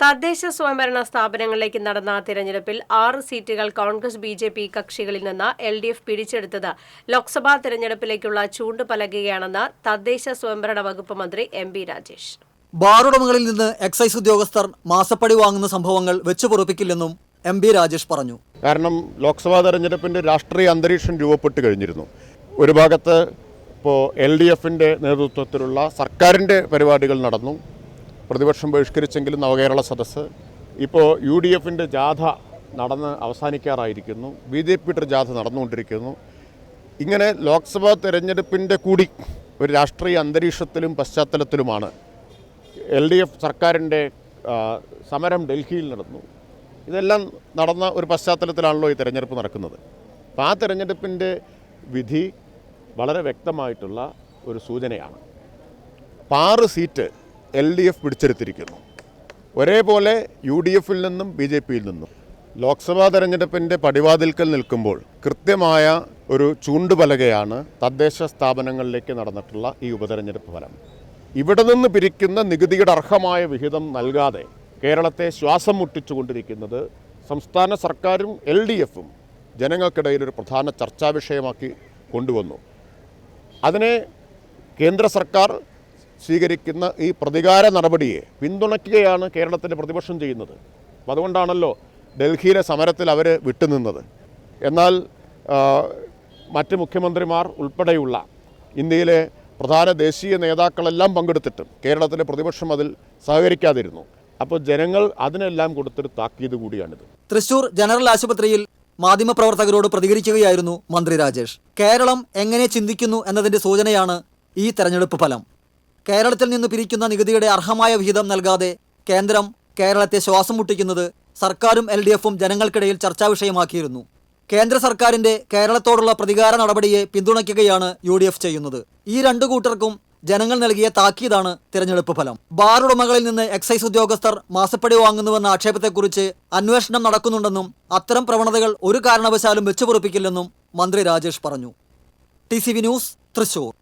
തദ്ദേശ സ്വയംഭരണ സ്ഥാപനങ്ങളിലേക്ക് നടന്ന തിരഞ്ഞെടുപ്പിൽ ആറ് സീറ്റുകൾ കോൺഗ്രസ് ബി ജെ പി കക്ഷികളിൽ നിന്ന് എൽ ഡി എഫ് പിടിച്ചെടുത്തത്. ലോക്സഭാ തിരഞ്ഞെടുപ്പിലേക്കുള്ള ചൂണ്ടുപലകുകയാണെന്ന് തദ്ദേശ സ്വയംഭരണ വകുപ്പ് മന്ത്രി എം ബി രാജേഷ്. ബാറുടമകളിൽ നിന്ന് എക്സൈസ് ഉദ്യോഗസ്ഥർ മാസപ്പടി വാങ്ങുന്ന സംഭവങ്ങൾ വെച്ചുപൊറുപ്പിക്കില്ലെന്നും എം ബി രാജേഷ് പറഞ്ഞു. കാരണം ലോക്സഭാ തെരഞ്ഞെടുപ്പിന്റെ രാഷ്ട്രീയ അന്തരീക്ഷം രൂപപ്പെട്ട് കഴിഞ്ഞിരുന്നു. ഒരു ഭാഗത്ത് ഇപ്പോൾ എൽ ഡി എഫിന്റെ നേതൃത്വത്തിലുള്ള സർക്കാരിന്റെ പരിപാടികൾ നടന്നു. പ്രതിപക്ഷം ബഹിഷ്കരിച്ചെങ്കിലും നവകേരള സദസ്സ്. ഇപ്പോൾ യു ഡി എഫിന്റെ ജാഥ നടന്ന് അവസാനിക്കാറായിരിക്കുന്നു. ബി ജെ പിയുടെ ജാഥ നടന്നുകൊണ്ടിരിക്കുന്നു. ഇങ്ങനെ ലോക്സഭാ തെരഞ്ഞെടുപ്പിന്റെ കൂടി ഒരു രാഷ്ട്രീയ അന്തരീക്ഷത്തിലും പശ്ചാത്തലത്തിലുമാണ് എൽ ഡി എഫ് സർക്കാരിന്റെ സമരം ഡൽഹിയിൽ നടന്നു. ഇതെല്ലാം നടന്ന ഒരു പശ്ചാത്തലത്തിലാണല്ലോ ഈ തെരഞ്ഞെടുപ്പ് നടക്കുന്നത്. അപ്പോൾ ആ തെരഞ്ഞെടുപ്പിന്റെ വിധി വളരെ വ്യക്തമായിട്ടുള്ള ഒരു സൂചനയാണ്. ആറ് സീറ്റ് എൽ ഡി എഫ് പിടിച്ചെടുത്തിരിക്കുന്നു. ഒരേപോലെ യു ഡി എഫിൽ നിന്നും ബി ജെ പിയിൽ നിന്നും ലോക്സഭാ തെരഞ്ഞെടുപ്പിന്റെ പടിവാതിൽക്കൽ നിൽക്കുമ്പോൾ കൃത്യമായ ഒരു ചൂണ്ടുപലകയാണ് തദ്ദേശ സ്ഥാപനങ്ങളിലേക്ക് നടന്നിട്ടുള്ള ഈ ഉപതെരഞ്ഞെടുപ്പ് ഫലം. ഇവിടെ നിന്ന് പിരിക്കുന്ന നികുതിയുടെ അർഹമായ വിഹിതം നൽകാതെ കേരളത്തെ ശ്വാസം മുട്ടിച്ചുകൊണ്ടിരിക്കുന്നത് സംസ്ഥാന സർക്കാരും എൽ ഡി എഫും ജനങ്ങൾക്കിടയിൽ ഒരു പ്രധാന ചർച്ചാ വിഷയമാക്കി കൊണ്ടുവന്നു. അതിനെ കേന്ദ്ര സർക്കാർ സ്വീകരിക്കുന്ന ഈ പ്രതികാര നടപടിയെ പിന്തുണയ്ക്കുകയാണ് കേരളത്തിന്റെ പ്രതിപക്ഷം ചെയ്യുന്നത്. അപ്പം അതുകൊണ്ടാണല്ലോ ഡൽഹിയിലെ സമരത്തിൽ അവർ വിട്ടുനിന്നത്. എന്നാൽ മറ്റ് മുഖ്യമന്ത്രിമാർ ഉൾപ്പെടെയുള്ള ഇന്ത്യയിലെ പ്രധാന ദേശീയ നേതാക്കളെല്ലാം പങ്കെടുത്തിട്ടും കേരളത്തിലെ പ്രതിപക്ഷം അതിൽ സഹകരിക്കാതിരുന്നു. അപ്പോൾ ജനങ്ങൾ അതിനെല്ലാം കൊടുത്തൊരു താക്കീത് കൂടിയാണിത്. തൃശൂർ ജനറൽ ആശുപത്രിയിൽ മാധ്യമപ്രവർത്തകരോട് പ്രതികരിക്കുകയായിരുന്നു മന്ത്രി രാജേഷ്. കേരളം എങ്ങനെ ചിന്തിക്കുന്നു എന്നതിന്റെ സൂചനയാണ് ഈ തെരഞ്ഞെടുപ്പ് ഫലം. കേരളത്തിൽ നിന്ന് പിരിക്കുന്ന നികുതിയുടെ അർഹമായ വിഹിതം നൽകാതെ കേന്ദ്രം കേരളത്തെ ശ്വാസം മുട്ടിക്കുന്നത് സർക്കാരും എൽ ഡി എഫും ജനങ്ങൾക്കിടയിൽ ചർച്ചാ വിഷയമാക്കിയിരുന്നു. കേന്ദ്ര സർക്കാരിന്റെ കേരളത്തോടുള്ള പ്രതികാര നടപടിയെ പിന്തുണയ്ക്കുകയാണ് യു ഡി എഫ് ചെയ്യുന്നത്. ഈ രണ്ടു കൂട്ടർക്കും ജനങ്ങൾ നൽകിയ താക്കീതാണ് തിരഞ്ഞെടുപ്പ് ഫലം. ബാർ ഉടമകളിൽ നിന്ന് എക്സൈസ് ഉദ്യോഗസ്ഥർ മാസപ്പടി വാങ്ങുന്നുവെന്ന ആക്ഷേപത്തെക്കുറിച്ച് അന്വേഷണം നടക്കുന്നുണ്ടെന്നും അത്തരം പ്രവണതകൾ ഒരു കാരണവശാലും വെച്ചുപുറപ്പിക്കില്ലെന്നും മന്ത്രി രാജേഷ് പറഞ്ഞു. T News Thrissur.